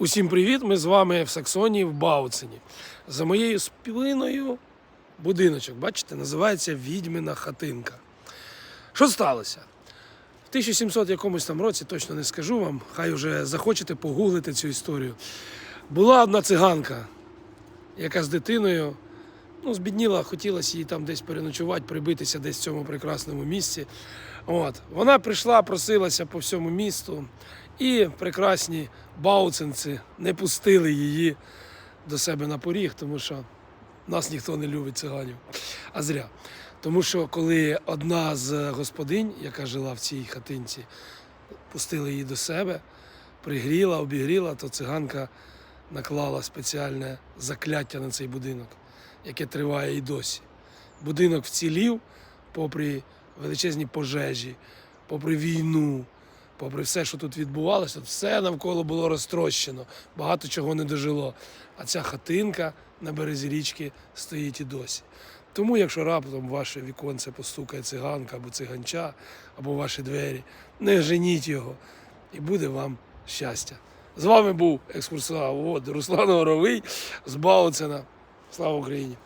Усім привіт! Ми з вами в Саксонії в Бауцині. За моєю спиною будиночок, бачите, називається Відьмина хатинка. Що сталося? В 1700 якомусь там році, точно не скажу вам, хай вже захочете погуглити цю історію. Була одна циганка, яка з дитиною ну, збідніла, хотілося їй там десь переночувати, прибитися десь в цьому прекрасному місці. От. Вона прийшла, просилася по всьому місту, і прекрасні бауцинці не пустили її до себе на поріг, тому що нас ніхто не любить циганів. А зря. Тому що коли одна з господинь, яка жила в цій хатинці, пустила її до себе, пригріла, обігріла, то циганка наклала спеціальне закляття на цей будинок, яке триває і досі. Будинок вцілів, попри величезні пожежі, попри війну, попри все, що тут відбувалося, все навколо було розтрощено, багато чого не дожило. А ця хатинка на березі річки стоїть і досі. Тому, якщо раптом ваше віконце постукає циганка або циганча, або ваші двері, не женіть його, і буде вам щастя. З вами був екскурсовод Руслан Горовий з Бауцена. Слава Україні!